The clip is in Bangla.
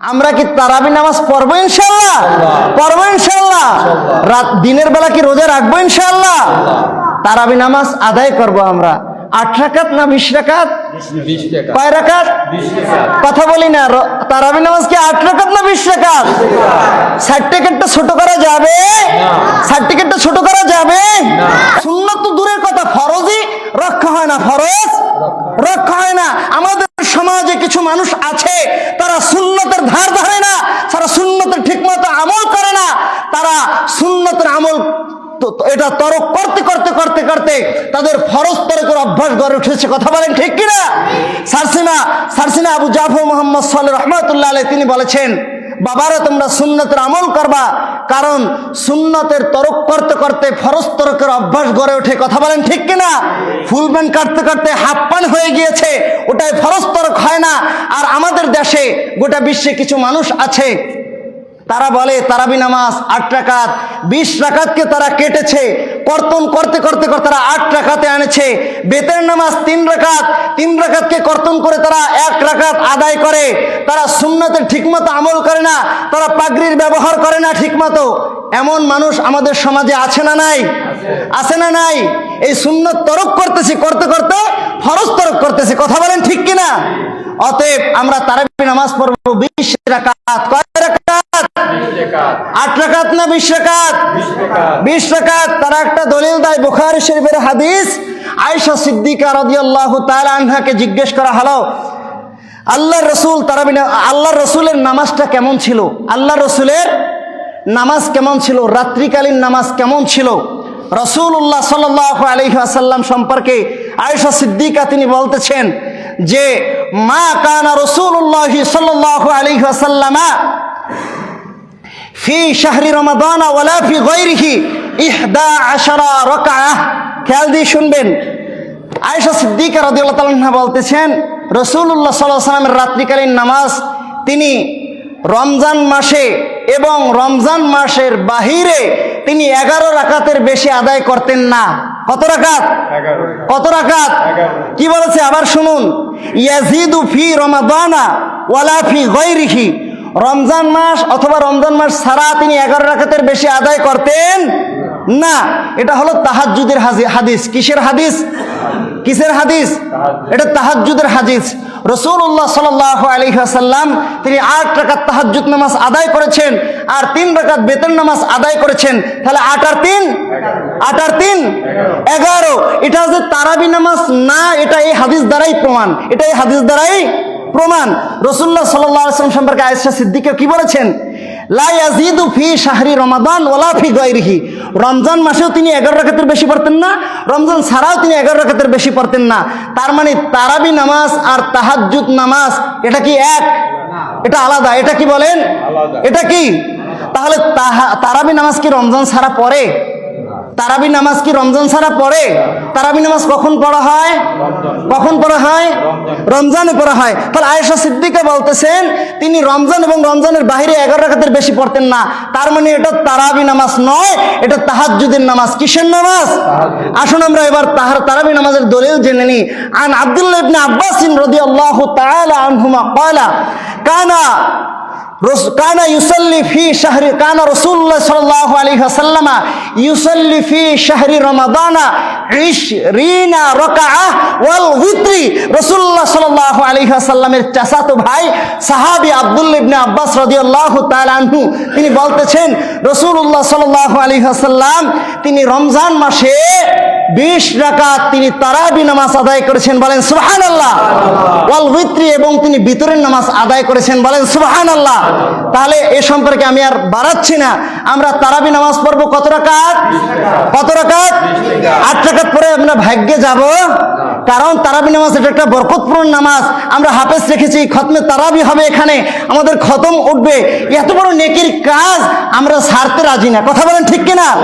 আমরা কি তারাবি নামাজ পড়ব ইনশাল্লাহ পড়ব ইনশাল্লাহ রাত দিনের বেলা কি রোজা রাখব ইনশাল্লাহ তারাবি নামাজ আদায় করব আমরা। আট রাকাত না বিশ রাকাত? কয় রাকাত? কথা বলি না তারাবি নামাজ কি আট রাকাত না বিশ রাকাত? সার্টিফিকেটটা ছোট করা যাবে? সার্টিফিকেটটা ছোট করা যাবে? সুন্নত তো দূরের কথা ফরজই রক্ষা হয় না ফরজ রক্ষা হয় না। আমাদের সমাজে কিছু মানুষ আছে তারা সুন্নতের ধার ধরে না তারা সুন্নতের ঠিকমতো আমল করে না তারা সুন্নতের আমল তো- তো এটা তরক করতে করতে করতে করতে তাদের ফরজ তরকের অভ্যাস গড়ে উঠেছে। কথা বলেন ঠিক কিনা? সারসিনা সারসিনা আবু জাফর মোহাম্মদ সাল রহমতুল্লাহ আলাই তিনি বলেছেন, বাবারা, তোমরা সুন্নতের আমল করবা, কারণ সুন্নতের তরক করতে করতে ফরজ তরকের অভ্যাস গড়ে ওঠে। কথা বলেন ঠিক কিনা? ফুল প্যান্ট কাটতে কাটতে হাফ প্যান্ট হয়ে গিয়েছে, ওটাই ফরজ তরক হয় না। আর আমাদের দেশে গোটা বিশ্বে কিছু মানুষ আছে তারা বলে, তারাবি নামাজ আট টাকাত বিশ রাকাতকে তারা কেটেছে। কর্তন করতে করতে করতে তারা আট টাকাতে আনেছে। বেতের নামাজ তিন রাকাত। তিন রাকাতকে কর্তন করে তারা এক রাকাত আদায় করে। তারা সুন্নতের ঠিকমতো আমল করে না। তারা পাগড়ির ব্যবহার করে না ঠিকমতো। এমন মানুষ আমাদের সমাজে আছে না নাই? আছে না নাই? এই সুন্নত তরক করতেছি, করতে করতে ফরজ তরক করতেছি। কথা বলেন ঠিক কিনা? অতএব আমরা তারাবি নামাজ পড়ব বিশ রাকাত। কয় রাকাত বিশ টাকা আট রাকাত না বিশ রাকাত? বিশ রাকাত। তারা একটা দলিল দেয় বুখারি শরীফের হাদিস। আয়েশা সিদ্দিকা রাদিয়াল্লাহু তাআলা আনহাকে জিজ্ঞেস করা হলো আল্লাহ রসুল তারা আল্লাহ রসুলের নামাজটা কেমন ছিল? আল্লাহ রসুলের নামাজ কেমন ছিল? রাত্রিকালীন নামাজ কেমন ছিল? রসুল্লাহ সাল্লাহ আলহি আসাল্লাম সম্পর্কে আয়েশা সিদ্দিকা তিনি বলতেছেন যে মা কানা রসুল্লাহ সাল্লাহ আলহি আসাল্লামা ফি শাহরি রমাদান ওয়ালা ফি গৈরিহি ইহদা আশারা রকাআহ। খেয়াল দিয়ে শুনবেন। আয়েশা সিদ্দিকা রাদিয়াল্লাহু তাআলা বলতেছেন রাসূলুল্লাহ সাল্লাল্লাহু আলাইহি সাল্লামের রাত্রিকালীন নামাজ তিনি রমজান মাসে এবং রমজান মাসের বাহিরে তিনি এগারো রাকাতের বেশি আদায় করতেন না। কত রাকাত? কত রাকাত? কি বলেছে? আবার শুনুন। ইয়াজিদু ফি রমাদানা ওয়ালা ফি গৈরিহি রমজান মাস অথবা রমজান মাস ছাড়া তিনি এগারো রাকাতের বেশি আদায় করতেন না। এটা হলো তাহাজ্জুদের হাজি- হাদিস। কিসের হাদিস? কিসের হাদিস? এটা তাহাজ্জুদের হাদিস। রসুল্লাহ সাল আলী আসাল্লাম তিনি আট রাকাত তাহাজ্জুদ নামাজ আদায় করেছেন আর তিন রাকাত বেতন নামাজ আদায় করেছেন। তাহলে আট আর তিন? আট আর তিন? এগারো। এটা যে তারাবি নামাজ না, এটা এই হাদিস দ্বারাই প্রমাণ। এটা এই হাদিস দ্বারাই প্রমাণ। রসুল্লাহ সাল্লাম সম্পর্কে আয়েশা সিদ্দিকে কি বলেছেন? লা ইয়াজিদু ফি শাহরি রমাদান ওয়ালা ফি গায়রিহি। রমজান মাসেও তিনি এগারো রাকাতের বেশি পড়তেন না রমজান ছাড়াও তিনি এগারো রাকাতের বেশি পড়তেন না। তার মানে তারাবি নামাজ আর তাহাজ্জুদ নামাজ এটা কি এক? এটা আলাদা। এটা কি বলেন? এটা কি? তাহলে তাহা- তারাবি নামাজ কি রমজান ছাড়া পড়ে? তারাবি নামাজ কি রমজান ছাড়া পড়ে? তারাবি নামাজ কখন পড়া হয়? কখন পড়া হয়? রমজানে পড়া হয়। তাহলে আয়েশা সিদ্দিকা বলতেছেন, তিনি রমজান এবং রমজানের বাইরে এগারো রাখাতের বেশি পড়তেন না। তার মানে এটা তারাবি নামাজ নয়, এটা তাহাজ্জুদের নামাজ। কিসের নামাজ? আসুন আমরা এবার তাহার তারাবি নামাজের দলিল জেনে নিই। আন আব্দুল্লাহ ইবনে আব্বাসিন রাদিয়াল্লাহু তাআলা আনহুমা ক্বালা, কানা কানা ইউসাল্লি ফি শাহরি, কানা রসুল্লাহ সাল্লাল্লাহু আলাইহি ওয়াসাল্লাম ইউসাল্লি ফি শাহরি রমাদানা ইশরিনা রাকাআহ ওয়াল উইত্রি। রাসূলুল্লাহ সাল্লাল্লাহু আলাইহি ওয়াসাল্লামের চাচাতো ভাই সাহাবী আব্দুল্লাহ ইবনে আব্বাস রাদিয়াল্লাহু তাআলা আনহু, তিনি বলতেছেন, রাসূলুল্লাহ সাল্লাল্লাহু আলাইহি ওয়াসাল্লাম, তিনি রমজান মাসে বিশ রাকাত তিনি তারাবি নামাজ আদায় করেছেন বলেন, সুবহানাল্লাহ। ওয়াল উইত্রি এবং তিনি বিতরের নামাজ আদায় করেছেন বলেন, সুবহানাল্লাহ। তাহলে এ সম্পর্কে আমি আর বাড়াচ্ছি না। আমরা তারাবি নামাজ পড়ব কত রাকাত? কত রাকাত? আট রাকাত পরে আমরা ভাগ্যে যাব। কারণ তারাবি নামাজ এটা একটা বরকতপূর্ণ নামাজ। আমরা হাফেজ রেখেছি, খতমে তারাবি হবে এখানে। আমাদের খতম উঠবে। এত বড় নেকির কাজ আমরা ছাড়তে রাজি না। কথা বলেন ঠিক কিনা?